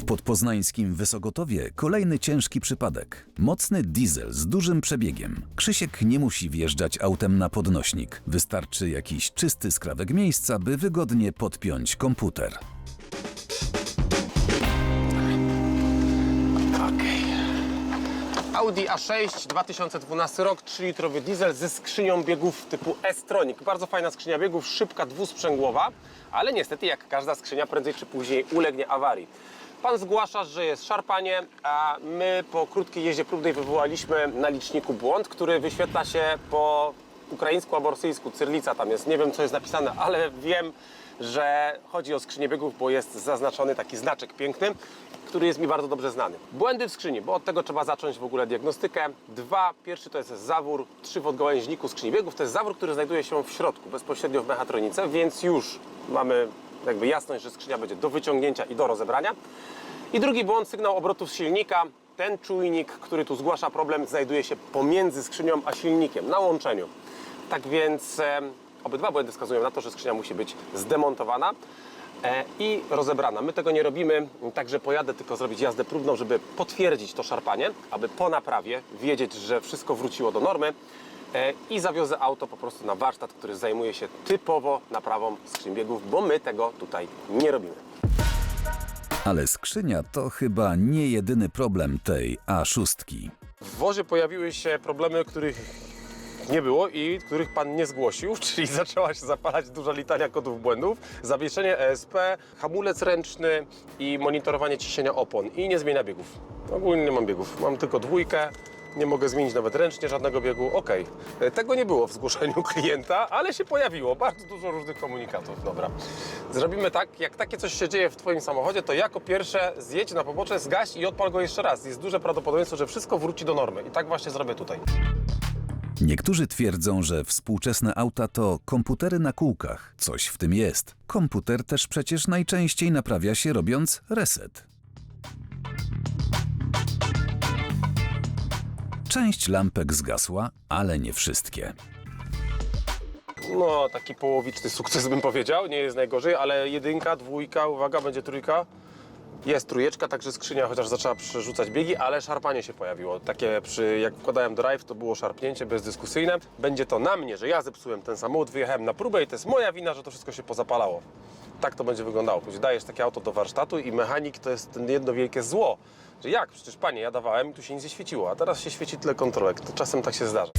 W podpoznańskim Wysogotowie kolejny ciężki przypadek. Mocny diesel z dużym przebiegiem. Krzysiek nie musi wjeżdżać autem na podnośnik. Wystarczy jakiś czysty skrawek miejsca, by wygodnie podpiąć komputer. Audi A6, 2012 rok, 3-litrowy diesel ze skrzynią biegów typu S-Tronic. Bardzo fajna skrzynia biegów, szybka, dwusprzęgłowa, ale niestety jak każda skrzynia prędzej czy później ulegnie awarii. Pan zgłasza, że jest szarpanie, a my po krótkiej jeździe próbnej wywołaliśmy na liczniku błąd, który wyświetla się po ukraińsku albo rosyjsku, cyrlica tam jest, nie wiem co jest napisane, ale wiem, że chodzi o skrzynię biegów, bo jest zaznaczony taki znaczek piękny, który jest mi bardzo dobrze znany. Błędy w skrzyni, bo od tego trzeba zacząć w ogóle diagnostykę. Dwa, pierwszy to jest zawór, trzy w odgałęźniku skrzyni biegów. To jest zawór, który znajduje się w środku, bezpośrednio w mechatronice, więc już mamy jakby jasność, że skrzynia będzie do wyciągnięcia i do rozebrania. I drugi błąd, sygnał obrotów silnika. Ten czujnik, który tu zgłasza problem, znajduje się pomiędzy skrzynią a silnikiem, na łączeniu. Tak więc e, obydwa błędy wskazują na to, że skrzynia musi być zdemontowana e, i rozebrana. My tego nie robimy, także pojadę tylko zrobić jazdę próbną, żeby potwierdzić to szarpanie, aby po naprawie wiedzieć, że wszystko wróciło do normy i zawiozę auto po prostu na warsztat, który zajmuje się typowo naprawą skrzyń biegów, bo my tego tutaj nie robimy. Ale skrzynia to chyba nie jedyny problem tej A6. W wozie pojawiły się problemy, których nie było i których pan nie zgłosił, czyli zaczęła się zapalać duża litania kodów błędów, zawieszenie ESP, hamulec ręczny i monitorowanie ciśnienia opon i nie zmienia biegów. Ogólnie nie mam biegów, mam tylko dwójkę, nie mogę zmienić nawet ręcznie żadnego biegu. Ok, tego nie było w zgłoszeniu klienta, ale się pojawiło bardzo dużo różnych komunikatów. Dobra, zrobimy tak, jak takie coś się dzieje w Twoim samochodzie, to jako pierwsze zjedź na pobocze, zgaś i odpal go jeszcze raz. Jest duże prawdopodobieństwo, że wszystko wróci do normy i tak właśnie zrobię tutaj. Niektórzy twierdzą, że współczesne auta to komputery na kółkach. Coś w tym jest. Komputer też przecież najczęściej naprawia się robiąc reset. Część lampek zgasła, ale nie wszystkie. No, taki połowiczny sukces bym powiedział, nie jest najgorzej, ale jedynka, dwójka, uwaga, będzie trójka. Jest trójeczka, także skrzynia chociaż zaczęła przerzucać biegi, ale szarpanie się pojawiło. Takie przy, jak wkładałem drive, to było szarpnięcie bezdyskusyjne. Będzie to na mnie, że ja zepsułem ten samochód, wyjechałem na próbę i to jest moja wina, że to wszystko się pozapalało. Tak to będzie wyglądało. Później dajesz takie auto do warsztatu i mechanik to jest jedno wielkie zło. Że jak? Przecież panie, ja dawałem i tu się nic nie świeciło, a teraz się świeci tyle kontrolek. To czasem tak się zdarza.